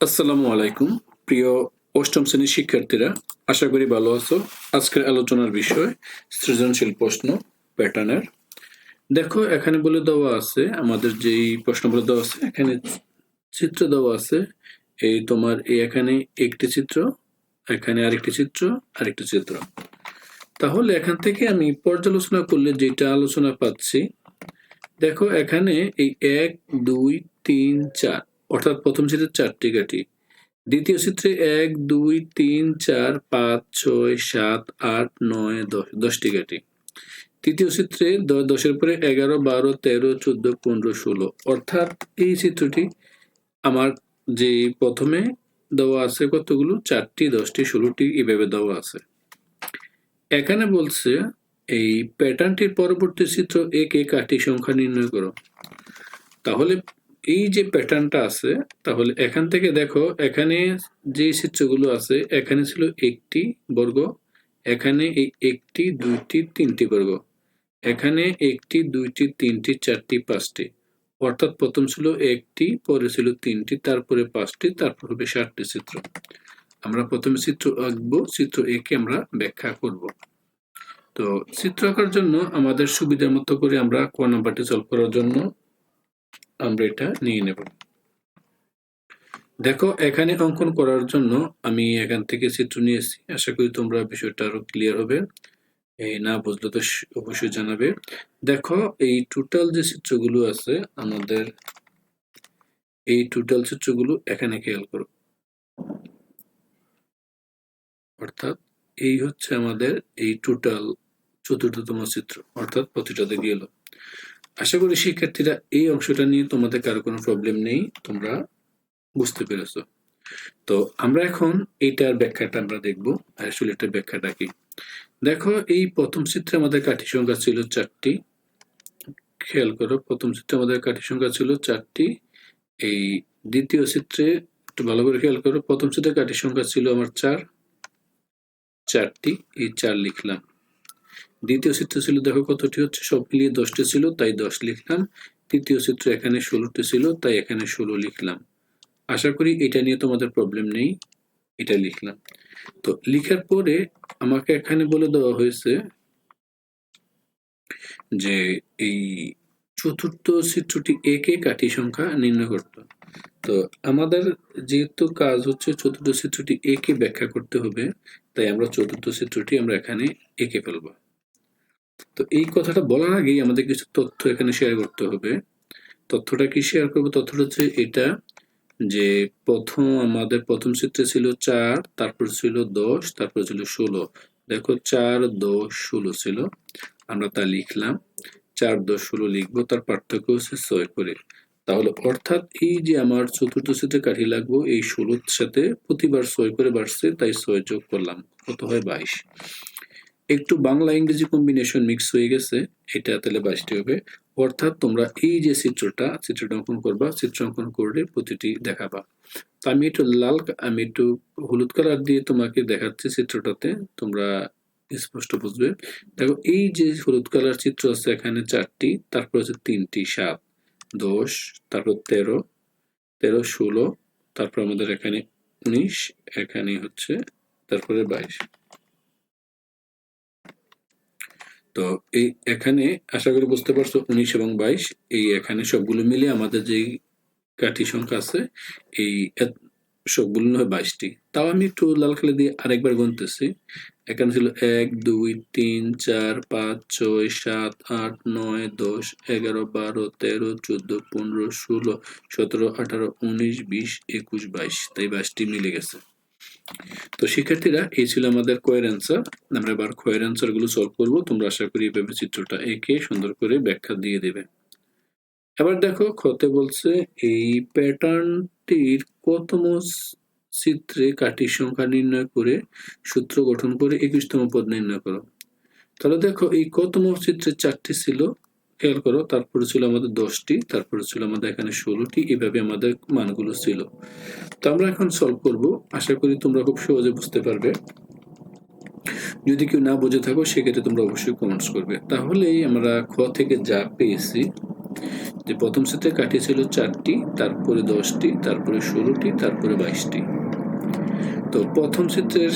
আসসালামু আলাইকুম, প্রিয় অষ্টম শ্রেণির শিক্ষার্থীরা, আশা করি ভালো আছো। আজকের আলোচনার বিষয়, সৃজনশীল প্রশ্ন, প্যাটার্নের। দেখো, এখানে বলে দেওয়া আছে, আমাদের যেই প্রশ্নগুলো দেওয়া আছে, এখানে চিত্র দেওয়া আছে, এই তোমার এই এখানে একটি চিত্র, এখানে আরেকটি চিত্র আরেকটি চিত্র। তাহলে এখান থেকে আমি পর্যালোচনা করলে যেটা আলোচনা পাচ্ছি, দেখো এখানে এই এক, দুই, তিন, চার অর্থাৎ প্রথম চিত্রে চারটি কাঠি দ্বিতীয় চিত্রে এক, দুই, তিন, চার, পাঁচ, ছয়, সাত, আট, নয়, দশ, দশটি কাঠি তৃতীয় চিত্রে দশের পরে এগারো, বারো, তেরো, চোদ্দ, পনেরো, ষোলো। অর্থাৎ এই চিত্রটি আমার যে প্রথমে দেওয়া আছে কতগুলো? চারটি, দশটি, ষোলোটি এভাবে দেওয়া আছে। এখানে বলছে এই প্যাটার্নটির পরবর্তী চিত্র একে কাঠি সংখ্যা নির্ণয় করো। তাহলে এই যে প্যাটার্নটা আছে, তাহলে এখান থেকে দেখো, এখানে যে চিত্রগুলো আছে, এখানে ছিল একটি বর্গ, এখানে এই একটি, দুইটি, তিনটি বর্গ, এখানে একটি, দুইটি, তিনটি, চারটি, পাঁচটি। অর্থাৎ প্রথম ছিল একটি, পরে ছিল তিনটি, তারপরে পাঁচটি, তারপর হবে ষাটটি চিত্র। আমরা প্রথমে চিত্র আঁকবো, চিত্র একে আমরা ব্যাখ্যা করব। তো চিত্র আঁকার জন্য আমাদের সুবিধার মতো করে আমরা ক নাম্বারটি সলভ করার জন্য আমরা এটা নিয়ে নেব। দেখো, এখানে অঙ্কন করার জন্য আমি এখান থেকে চিত্র নিয়েছি আশা করি তোমরা বিষয়টা আরও ক্লিয়ার হবে। না বুঝলে তো অবশ্যই জানাবে। দেখো, এই টোটাল যে চিত্রগুলো আছে, আমাদের এই টোটাল চিত্রগুলো এখানে খেয়াল করো। অর্থাৎ এই হচ্ছে আমাদের এই টোটাল চতুর্থতম চিত্র। অর্থাৎ প্রতিটাতে গেল আশা করি শিক্ষার্থীরা এই অংশটা নিয়ে তোমাদের কারও কোনো প্রবলেম নেই, তোমরা বুঝতে পেরেছ। তো আমরা এখন এইটার ব্যাখ্যাটা আমরা দেখব আসলে এটার ব্যাখ্যাটা কি। দেখো, এই প্রথম চিত্রে আমাদের কাঠি সংখ্যা ছিল চারটি। খেয়াল করো, প্রথম চিত্রে আমাদের কাঠি সংখ্যা ছিল চারটি। এই দ্বিতীয় চিত্রে একটু ভালো করে খেয়াল করো, প্রথম চিত্রে কাঠি সংখ্যা ছিল আমার চার। চারটি, এই চার লিখলাম। দ্বিতীয় চিত্র ছিল, দেখো কতটি হচ্ছে? সব মিলিয়ে দশটি ছিল, তাই দশ লিখলাম। তৃতীয় চিত্র এখানে ষোলোটি ছিল, তাই এখানে ষোলো লিখলাম। আশা করি এটা নিয়ে তোমাদের প্রবলেম নেই, এটা লিখলাম। তো লিখার পরে আমাকে এখানে বলে দেওয়া হয়েছে যে এই চতুর্থ চিত্রটি একে কাঠি সংখ্যা নির্ণয় করত। তো আমাদের যেহেতু কাজ হচ্ছে চতুর্থ চিত্রটি একে ব্যাখ্যা করতে হবে, তাই আমরা চতুর্থ চিত্রটি আমরা এখানে এঁকে ফেলব। তো এই কথাটা বলার আগেই আমাদের কিছু তথ্য এখানে শেয়ার করতে হবে। তথ্যটা কি শেয়ার করব? তথ্যটা হচ্ছে এটা যে প্রথম আমাদের প্রথম চিত্রে ছিল চার, তারপর ছিল দশ, তারপর ছিল ষোলো। দেখো চার, দশ, ষোলো ছিল। আমরা তা লিখলাম। চার, দশ, ষোলো লিখব, তার পার্থক্য হচ্ছে ছয় করে। তাহলে অর্থাৎ এই যে আমার চতুর্থ চিত্রে কাঠি লাগবো, এই ষোলোর সাথে প্রতিবার ছয় করে বাড়ছে, তাই ছয় যোগ করলাম। কত হয় বাইশ? একটু বাংলা ইংরেজি কম্বিনেশন মিক্স হয়ে গেছে, এটা তাহলে বাইশটি হবে। অর্থাৎ তোমরা এই যে চিত্রটা চিত্রটা অঙ্কন করবা, চিত্র অঙ্কন করলে প্রতিটি দেখাবা। তো আমি একটু লাল, আমি একটু হলুদ কালার দিয়ে তোমাকে দেখাচ্ছি চিত্রটাতে, তোমরা স্পষ্ট বুঝবে। দেখো, এই যে হলুদ কালার চিত্র আছে এখানে চারটি, তারপর হচ্ছে তিনটি, সাত, দশ, তারপর তেরো তেরো, ষোলো, তারপর আমাদের এখানে উনিশ, এখানে হচ্ছে, তারপরে বাইশ। তো এই এখানে আশা করি বুঝতে পারছ, উনিশ এবং বাইশ, এই এখানে সবগুলো মিলে আমাদের যে কাঠি সংখ্যা আছে, এই সবগুলো হয় বাইশটি। তাও আমি একটু লাল কালি দিয়ে আরেকবার গুনতেছি। এখানে ছিল এক, দুই, তিন, চার, পাঁচ, ছয়, সাত, আট, নয়, দশ, এগারো, বারো, তেরো, চোদ্দ, পনেরো, ষোলো, সতেরো, আঠারো, উনিশ, বিশ, একুশ, বাইশ। তাই বাইশটি মিলে গেছে। তো শিক্ষার্থীরা, এই ছিল আমাদের কোয়ের অ্যান্সার আমরা এবার কোয়ের অ্যান্সারগুলো সলভ করব। তোমরা আশা করি এভাবে চিত্রটা এঁকে সুন্দর করে ব্যাখ্যা দিয়ে দেবে। এবার দেখো খতে বলছে, এই প্যাটার্নটির কতম চিত্রে কাঠির সংখ্যা নির্ণয় করে সূত্র গঠন করে একুশতম পদ নির্ণয় করো। তাহলে দেখো, এই কতম চিত্রে চারটি ছিল? খেয়াল করো, তারপরে ছিল আমাদের দশটি, তারপরে ছিল আমাদের এখানে ষোলোটি, এভাবে আমাদের মানগুলো ছিল। তো আমরা এখন সলভ করব। আশা করি তোমরা খুব সহজে বুঝতে পারবে। যদি কেউ না বুঝে থাকো, সেক্ষেত্রে তোমরা অবশ্যই কমেন্টস করবে। তাহলেই আমরা খ থেকে যা পেয়েছি, যে প্রথম সেটে কাঠি ছিল চারটি, তারপরে দশটি, তারপরে ষোলোটি, তারপরে বাইশটি। তো প্রথম সেটের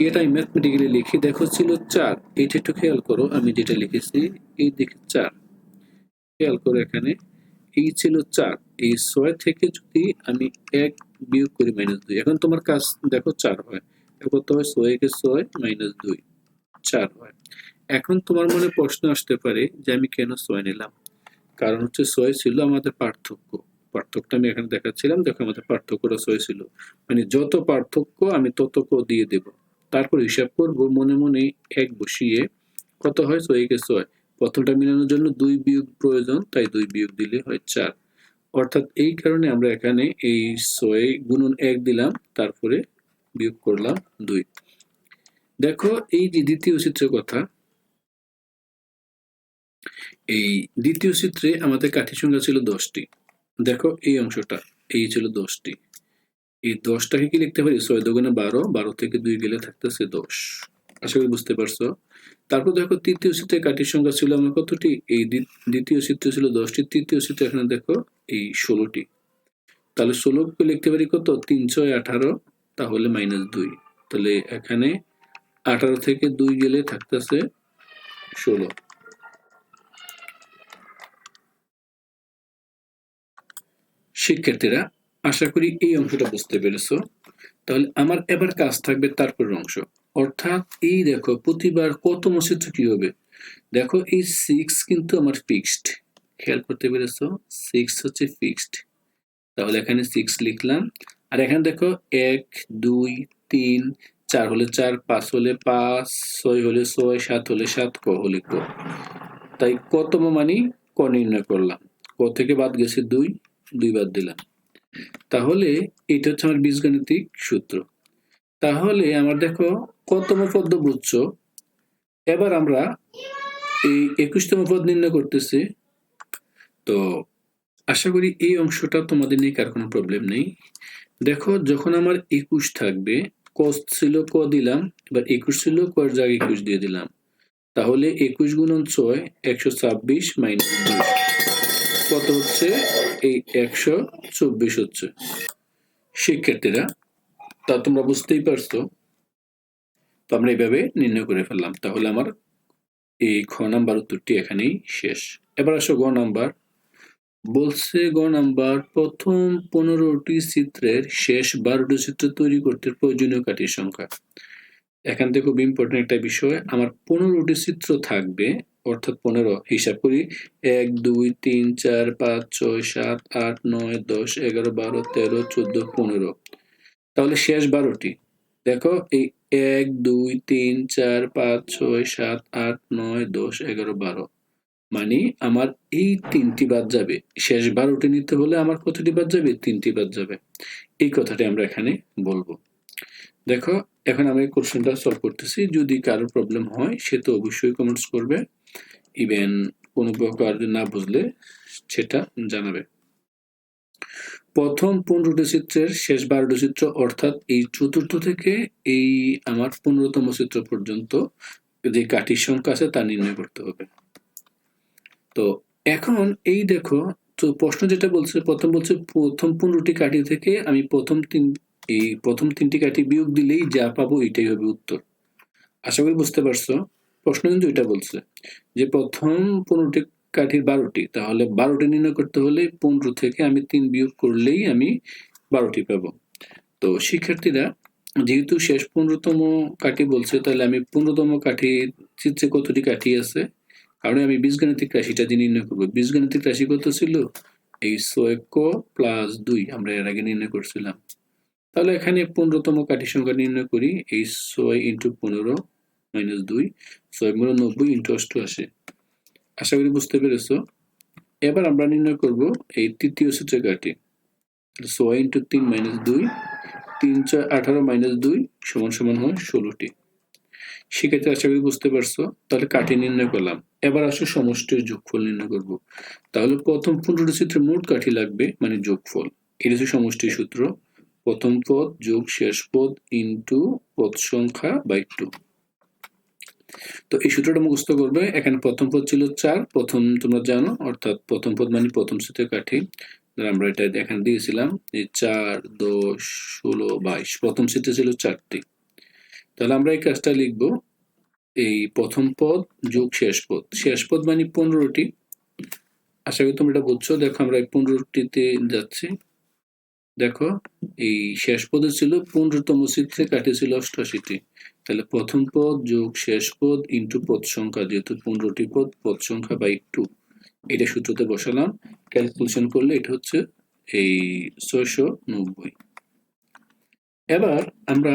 এটা আমি ম্যাথমেটিক্যালি লিখি দেখো ছিল চার। এইটা একটু খেয়াল করো, আমি যেটা লিখেছি, এই দিকে চার। খেয়াল করো এখানে, এই ছিল চার। এই ছয় থেকে যদি আমি এক বিয়োগ করি মাইনাস দুই, এখন তোমার কাজ দেখো চার হয়। কত হয় ছয় ছয় মাইনাস দুই, চার হয়। এখন তোমার মনে প্রশ্ন আসতে পারে যে আমি কেন ছয় নিলাম? কারণ হচ্ছে ছয় ছিল আমাদের পার্থক্য। পার্থক্যটা আমি এখানে দেখাচ্ছিলাম, দেখো আমাদের পার্থক্যটা ছয় ছিল। মানে যত পার্থক্য আমি তত দিয়ে দেব। তারপর হিসাব করব, মনে মনে এক বসিয়ে, কত হয়? ছয় কে ছয়। প্রথমটা মিলানোর জন্য দুই বিয়োগ প্রয়োজন, তাই দুই বিয়োগ দিলে হয় চার। অর্থাৎ এই কারণে আমরা এখানে এই ছয় গুণন এক দিলাম, তারপরে বিয়োগ করলাম দুই। দেখো, এই যে দ্বিতীয় চিত্রের কথা, এই দ্বিতীয় চিত্রে আমাদের কাঠি সংখ্যা ছিল দশটি। দেখো, এই অংশটা, এই ছিল দশটি। এই দশটাকে কি লিখতে পারি? ছয় দোকানে বারো বারো থেকে দুই গেলে থাকতেছে দশ। আশা করি বুঝতে পারছ। তারপর দেখো তৃতীয় চিত্রে কাঠির সংখ্যা ছিল আমার কতটি? এই দ্বি- দ্বিতীয় চিত্রে ছিল দশটি, তৃতীয় চিত্রে এখানে দেখো এই ষোলোটি। তাহলে ষোলোকে লিখতে পারি কত? তিন, ছয়, আঠারো, তাহলে মাইনাস দুই। তাহলে এখানে আঠারো থেকে দুই গেলে থাকতেছে ষোলো। শিক্ষার্থীরা আশা করি এই অংশটা বুঝতে পেরেছ। তাহলে আমার এবার কাজ থাকবে তারপরের অংশ। অর্থাৎ এই দেখো, প্রতিবার কত মসিদ্ধ কি হবে? দেখো, এই সিক্স কিন্তু আমার ফিক্সড খেয়াল করতে পেরেছ? সিক্স হচ্ছে ফিক্সড তাহলে এখানে সিক্স লিখলাম। আর এখানে দেখো, এক, দুই, তিন, চার হলে চার, পাঁচ হলে পাঁচ, ছয় হলে ছয়, সাত হলে সাত, ক হলে ক। তাই কতম মানি ক নির্ণয় করলাম। ক থেকে বাদ গেছে দুই দুই বাদ দিলাম। তাহলে এটা হচ্ছে আমার বীজগণিতিক সূত্র। তাহলে আমার দেখো কতম পদ্ম বুঝছ? এবার আমরা এই একুশতম পদ নির্ণয় করতেছি। তো আশা করি এই অংশটা তোমাদের নিয়ে কার কোনো প্রবলেম নেই। দেখো যখন আমার একুশ থাকবে কস ছিল ক দিলাম, এবার একুশ ছিল কর জায়গায় একুশ দিয়ে দিলাম। তাহলে একুশ গুণন ছয়, একশো ছাব্বিশ মাইনাস দুই। কত হচ্ছে? এই একশো চব্বিশ হচ্ছে। শিক্ষার্থীরা, তা তোমরা বুঝতেই পারছ। তো আমরা এইভাবে নির্ণয় করে ফেললাম। তাহলে আমার এই খ নাম্বার উত্তরটি এখানেই শেষ। এবার আসো গ নাম্বার। বলছে গ নাম্বার, প্রথম পনেরোটি চিত্রের শেষ বারোটি চিত্র তৈরি করতে প্রয়োজনীয় কাঠির সংখ্যা। এখান থেকে খুব ইম্পর্টেন্ট একটা বিষয়, আমার পনেরোটি চিত্র থাকবে অর্থাৎ পনেরো। হিসাব করি, এক, দুই, তিন, চার, পাঁচ, ছয়, সাত, আট, নয়, দশ, এগারো, বারো, তেরো, চোদ্দ, পনেরো। তাহলে শেষ বারোটি। দেখো, এই এক, দুই, তিন, চার, পাঁচ, ছয়, সাত, আট, নয়, দশ, এগারো, বারো। মানে আমার এই তিনটি বাদ যাবে। শেষ বারোটি নিতে হলে আমার কতটি বাদ যাবে? তিনটি বাদ যাবে। এই কথাটি আমরা এখানে বলব। দেখো, এখন আমি কোশ্চেনটা সলভ করতেছি। যদি কারও প্রবলেম হয়, সে তো অবশ্যই কমেন্টস করবে। ইভেন কোনো প্রকার না বুঝলে সেটা জানাবে। প্রথম পনেরোটি চিত্রের শেষ বারোটি চিত্র, অর্থাৎ এই চতুর্থ থেকে এই আমার পনেরোতম চিত্র পর্যন্ত যে কাঠির সংখ্যা আছে তা নির্ণয় করতে হবে। তো এখন এই দেখো, তো প্রশ্ন যেটা বলছে, প্রথম বলছে প্রথম পনেরোটি কাঠি থেকে আমি প্রথম তিন, এই প্রথম তিনটি কাঠি বিয়োগ দিলেই যা পাবো এটাই হবে উত্তর। আশা করি বুঝতে পারছ। প্রশ্ন কিন্তু এটা বলছে যে প্রথম পনেরোটি কাঠির বারোটি, তাহলে বারোটি নির্ণয় করতে হলে পনেরো থেকে আমি তিন বিয়োগ করলেই আমি বারোটি পাব। তো শিক্ষার্থীরা, যেহেতু শেষ পনেরোতম কাঠি বলছে, তাহলে আমি পনেরোতম কাঠি চিত্রে কতটি কাঠি আছে? কারণ আমি বীজগাণিতিক রাশিটা দিয়ে নির্ণয় করব। বীজগাণিতিক রাশি কত ছিল? এই ছয় ক প্লাস দুই, আমরা এর আগে নির্ণয় করছিলাম। তাহলে এখানে পনেরোতম কাঠি সংখ্যা নির্ণয় করি এই ছয় ইন্টু পনেরো মাইনাস দুই, ছয় পনেরো নব্বই ইন্টু অষ্টআশি। আশা করি বুঝতে পেরেছ? এবার আমরা নির্ণয় করব এই তৃতীয় কাঠি ছয় ইন্টু তিন মাইনাস দুই, তিন ছয় আঠারো মাইনাস দুই সমান সমান হয় ষোলোটি। সেক্ষেত্রে আশা করি বুঝতে পারছ? তাহলে কাঠি নির্ণয় করলাম। এবার আসো সমষ্টির যোগফল নির্ণয় করব। তাহলে প্রথম পনেরোটি চিত্রে মোট কাঠি লাগবে মানে যোগফল। এটা হচ্ছে সমষ্টির সূত্র। প্রথম পদ যোগ শেষ পদ ইন্টু পদ সংখ্যা বাই টু। তো এই সূত্রটা মুখস্থ করবে। এখানে প্রথম পদ ছিল চার, প্রথম তোমরা জানো, অর্থাৎ প্রথম পদ মানে প্রথম সূত্রে কাঠি। আমরা এটা এখানে দিয়েছিলাম যে চার, দশ, ষোলো, বাইশ, প্রথম সূত্রে ছিল চারটি। তাহলে আমরা এই কাজটা লিখব। এই প্রথম পদ যোগ শেষ পদ। শেষ পদ মানে পনেরোটি। আশা করি তোমরা এটা বুঝছ। দেখো আমরা এই পনেরোটিতে যাচ্ছি। দেখো, এই শেষ পদে ছিল পনেরোতম চিত্রে কাটিয়েছিল অষ্টআশিটি। তাহলে প্রথম পদ যোগ শেষ পদ ইন্টু পদ সংখ্যা, যেহেতু পনেরোটি পদ পদ সংখ্যা বাই টু এটা সূত্রতে বসালাম। ক্যালকুলেশন করলে এটা হচ্ছে এই ছয়শো নব্বই এবার আমরা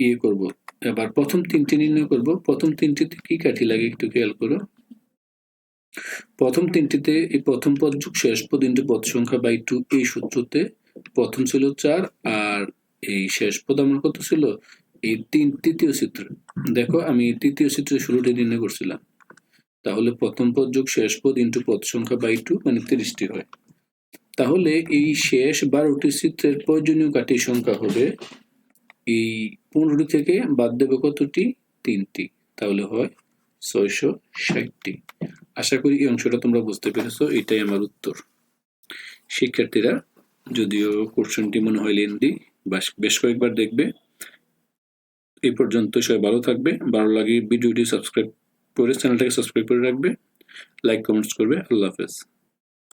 ইয়ে করব। এবার প্রথম তিনটি নির্ণয় করব। প্রথম তিনটিতে কি কাঠি লাগে একটু খেয়াল করো। প্রথম তিনটিতে এই প্রথম পদ যোগ শেষ পদ ইন্টু পদ সংখ্যা বাই টু এই সূত্রতে প্রথম ছিল চার আর এই শেষ পদ আমার কত ছিল? এই তিন, তৃতীয় চিত্র। দেখো, আমি তৃতীয় চিত্রে ষোলোটি নির্ণয় করছিলাম। তাহলে প্রথম পদ যোগ শেষ পদ ইন্টু পদ সংখ্যা বাই টু মানে তিরিশটি হয়। তাহলে এই শেষ বারোটি চিত্রের প্রয়োজনীয় কাঠির সংখ্যা হবে এই পনেরোটি থেকে বাদ দেবে কতটি? তিনটি। তাহলে হয় ছয়শো ষাটটি। আশা করি এই অংশটা তোমরা বুঝতে পেরেছ, এটাই আমার উত্তর। শিক্ষার্থীরা যদিও কোশ্চেনটি মনে হয় লেন্দি বেশ কয়েকবার দেখবে। এই পর্যন্ত সবাই ভালো থাকবে, ভালো লাগে ভিডিওটি সাবস্ক্রাইব করে চ্যানেলটাকে সাবস্ক্রাইব করে রাখবে। লাইক কমেন্টস করবে, আল্লাহ হাফেজ।